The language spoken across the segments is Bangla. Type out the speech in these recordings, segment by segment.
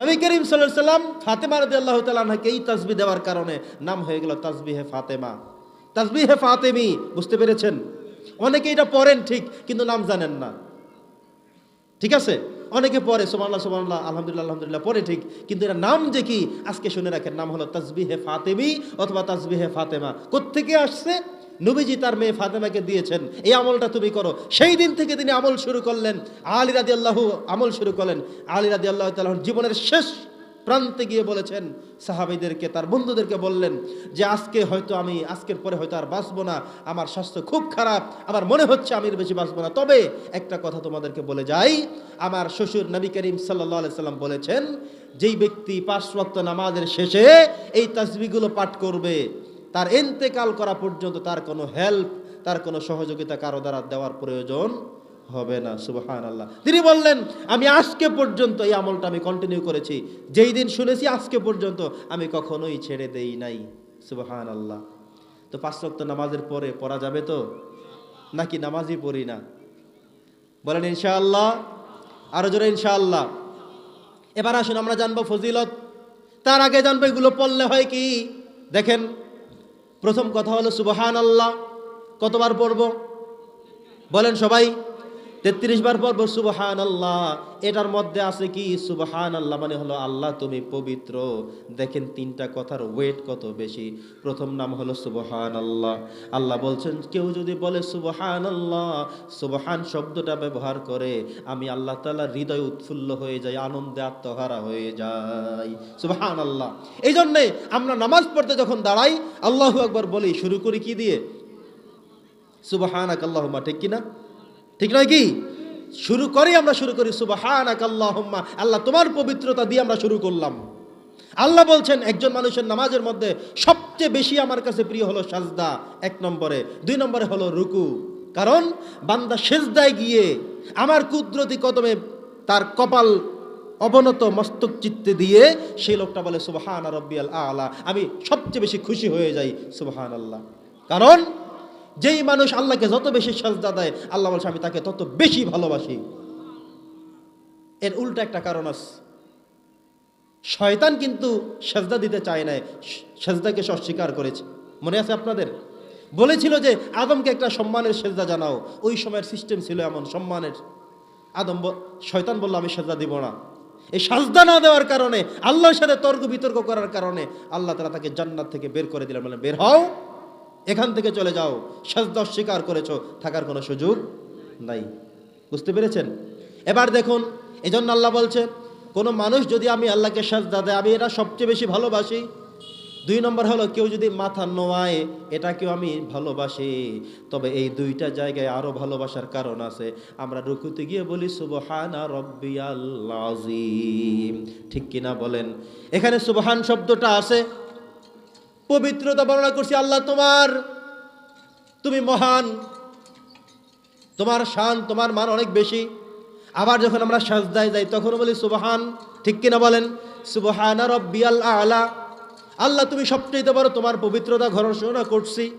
নবী করিম সাল্লাম ফাতেমা রদি আল্লাহ তালাকে এই তাসবি দেওয়ার কারণে নাম হয়ে গেল তাসবিহে ফাতেমা। তাসবিহে ফাতেমি, বুঝতে পেরেছেন? অনেকে এটা পড়েন ঠিক, কিন্তু নাম জানেন না। ঠিক আছে? অনেকে পড়ে সোমাল্লাহ সোমাল্লাহ আলহামদুলিল্লাহ আলহামদুলিল্লাহ, পড়ে ঠিক, কিন্তু এর নাম যে কি, আজকে শুনে রাখেন, নাম হলো তাসবিহে ফাতেমি অথবা তাসবিহে ফাতেমা। কোত্থেকে আসছে? নবীজি তার মেয়ে ফাতেমাকে দিয়েছেন, এই আমলটা তুমি করো। সেই দিন থেকে তিনি আমল শুরু করলেন। আলী রাদি আল্লাহ আমল শুরু করলেন। আলী রাদি আল্লাহ তাল্লাহ জীবনের শেষ প্রান্তে গিয়ে বলেছেন, সাহাবিদেরকে, তার বন্ধুদেরকে বললেন যে, আজকে হয়তো আমি, আজকের পরে হয়তো আর বাঁচবো না। আমার স্বাস্থ্য খুব খারাপ। আমার মনে হচ্ছে আমি বেশি বাঁচবো না। তবে একটা কথা তোমাদেরকে বলে যাই, আমার শ্বশুর নবী করিম সাল্লাহ আলি সাল্লাম বলেছেন, যেই ব্যক্তি ওয়াক্ত নামাজের শেষে এই তাসবিগুলো পাঠ করবে তার এন্তেকাল করা পর্যন্ত তার কোনো হেল্প তার কোনো সহযোগিতা কারও দ্বারা দেওয়ার প্রয়োজন হবে না সুবহান আল্লাহ তিনি বললেন, আমি আজকে পর্যন্ত এই আমলটা আমি কন্টিনিউ করেছি। যেই দিন শুনেছি, আজকে পর্যন্ত আমি কখনোই ছেড়ে দেই নাই সুবহান আল্লাহ তো পাঁচ ওয়াক্ত নামাজের পরে পড়া যাবে তো? নাকি নামাজই পড়ি না? বলেন, ইনশাআল্লাহ। আরও জোরে, ইনশাআল্লাহ। এবার আসুন, আমরা জানব ফজিলত। তার আগে জানব, এগুলো পড়লে হয় কি? দেখেন প্রথম কথা হলো সুবহান আল্লাহ কতবার পড়ব? বলেন সবাই। তেত্রিশ বার পর্ব সুবহান আল্লাহ এটার মধ্যে আছে কি? সুবহান আল্লাহ মানে হলো আল্লাহ তুমি পবিত্র। দেখেন তিনটা কথার ওয়েট কত বেশি। প্রথম নাম হলো সুবহান আল্লাহ আল্লাহ বলছেন, কেউ যদি বলে সুবহান আল্লাহ সুবহান শব্দটা ব্যবহার করে, আমি আল্লাহ তাআলা হৃদয় উৎফুল্ল হয়ে যাই আনন্দে আত্মহারা হয়ে যাই সুবহান আল্লাহ এই জন্যে আমরা নামাজ পড়তে যখন দাঁড়াই, আল্লাহ একবার বলি, শুরু করি কি দিয়ে? সুবহানাক আল্লাহুম্মা ঠিক কিনা? ঠিক নয় কি? শুরু করি আমরা শুরু করি সুবহানাক আল্লাহুম্মা আল্লাহ তোমার পবিত্রতা দিয়ে আমরা শুরু করলাম। আল্লাহ বলছেন, একজন মানুষের নামাজের মধ্যে সবচেয়ে বেশি আমার কাছে প্রিয় হলো সাজদা, এক নম্বরে। দুই নম্বরে হলো রুকু। কারণ, বান্দা সেজদায় গিয়ে আমার কুদরতি কদমে তার কপাল অবনত মস্তক চিত্তে দিয়ে সেই লোকটা বলে, সুবহান রব্বিয়াল আলা। আমি সবচেয়ে বেশি খুশি হয়ে যাই সুবহান আল্লাহ কারণ যেই মানুষ আল্লাহকে যত বেশি সাজদা দেয়, আল্লাহ বলছে আমি তাকে তত বেশি ভালোবাসি। এর উল্টা একটা কারণ আছে। শয়তান কিন্তু সেজদা দিতে চায় না সেজদাকে সে অস্বীকার করেছে। মনে আছে আপনাদের? বলেছিল যে, আদমকে একটা সম্মানের সেজদা জানাও। ওই সময়ের সিস্টেম ছিল এমন, সম্মানের। আদম শয়তান বলল, আমি সেজদা দিব না। এই সাজদা না দেওয়ার কারণে, আল্লাহর সাথে তর্ক বিতর্ক করার কারণে, আল্লাহ তারা তাকে জান্নাত থেকে বের করে দিলেন। বলে বের হও। এখান থেকে চলে যাও। সাজদা অস্বীকার করেছ, থাকার কোনো সুযোগ নাই। বুঝতে পেরেছেন? এবার দেখুন, এজন্য আল্লাহ বলছে, কোনো মানুষ যদি আমি আল্লাহকে সাজদা দেয় আমি এটা সবচেয়ে বেশি ভালোবাসি। দুই নম্বর হলো, কেউ যদি মাথা নোয়ায়, এটাকেও আমি ভালোবাসি। তবে এই দুইটা জায়গায় আরও ভালোবাসার কারণ আছে। আমরা রুকুতে গিয়ে বলি, সুবহানা রব্বিয়াল আজিম ঠিক কিনা বলেন? এখানে সুবহান শব্দটা আছে পবিত্রতা বর্ণনা করছি, আল্লাহ তোমার, তুমি মহান, তোমার শান, তোমার মান অনেক বেশি। আবার যখন আমরা সাজদায় যাই, তখন বলি, সুবহান, ঠিক কিনা বলেন? সুবহানা রব্বিয়াল আলা। আল্লাহ, তুমি সবচেয়ে বড় তোমার পবিত্রতা ঘোষণা করছি।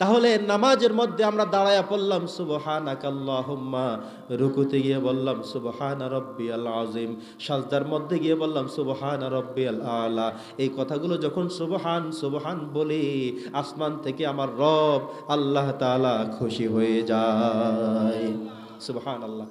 তাহলে নামাজের মধ্যে আমরা দাঁড়ায়া পড়লাম সুবহান আকাল্লাহম্মা রুকুতে গিয়ে বললাম, সুবহান রব্বি আল আজিম সাজদার মধ্যে গিয়ে বললাম, সুবহান রব্বি আল। আলা এই কথাগুলো যখন সুবহান সুবহান বলি, আসমান থেকে আমার রব আল্লাহ তালা খুশি হয়ে যায়। সুবহানাল্লাহ।